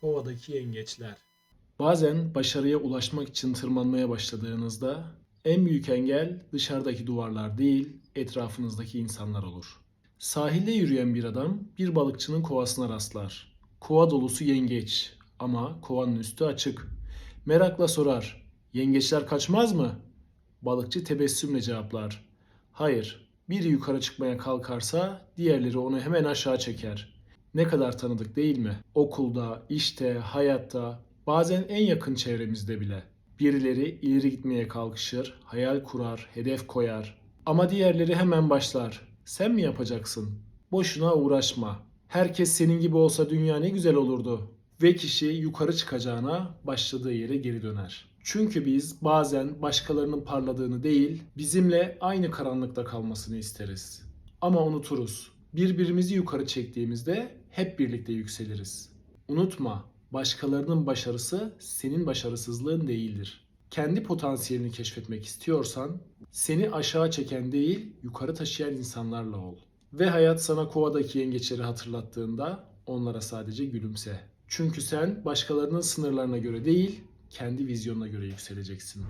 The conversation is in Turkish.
Kovadaki yengeçler. Bazen başarıya ulaşmak için tırmanmaya başladığınızda en büyük engel dışarıdaki duvarlar değil, etrafınızdaki insanlar olur. Sahilde yürüyen bir adam bir balıkçının kovasına rastlar. Kova dolusu yengeç ama kovanın üstü açık. Merakla sorar. Yengeçler kaçmaz mı? Balıkçı tebessümle cevaplar. Hayır, biri yukarı çıkmaya kalkarsa diğerleri onu hemen aşağı çeker. Ne kadar tanıdık değil mi? Okulda, işte, hayatta, bazen en yakın çevremizde bile. Birileri ileri gitmeye kalkışır, hayal kurar, hedef koyar. Ama diğerleri hemen başlar. Sen mi yapacaksın? Boşuna uğraşma. Herkes senin gibi olsa dünya ne güzel olurdu. Ve kişi yukarı çıkacağına başladığı yere geri döner. Çünkü biz bazen başkalarının parladığını değil, bizimle aynı karanlıkta kalmasını isteriz. Ama unuturuz. Birbirimizi yukarı çektiğimizde hep birlikte yükseliriz. Unutma, başkalarının başarısı senin başarısızlığın değildir. Kendi potansiyelini keşfetmek istiyorsan seni aşağı çeken değil, yukarı taşıyan insanlarla ol. Ve hayat sana kovadaki yengeçleri hatırlattığında onlara sadece gülümse. Çünkü sen başkalarının sınırlarına göre değil, kendi vizyonuna göre yükseleceksin.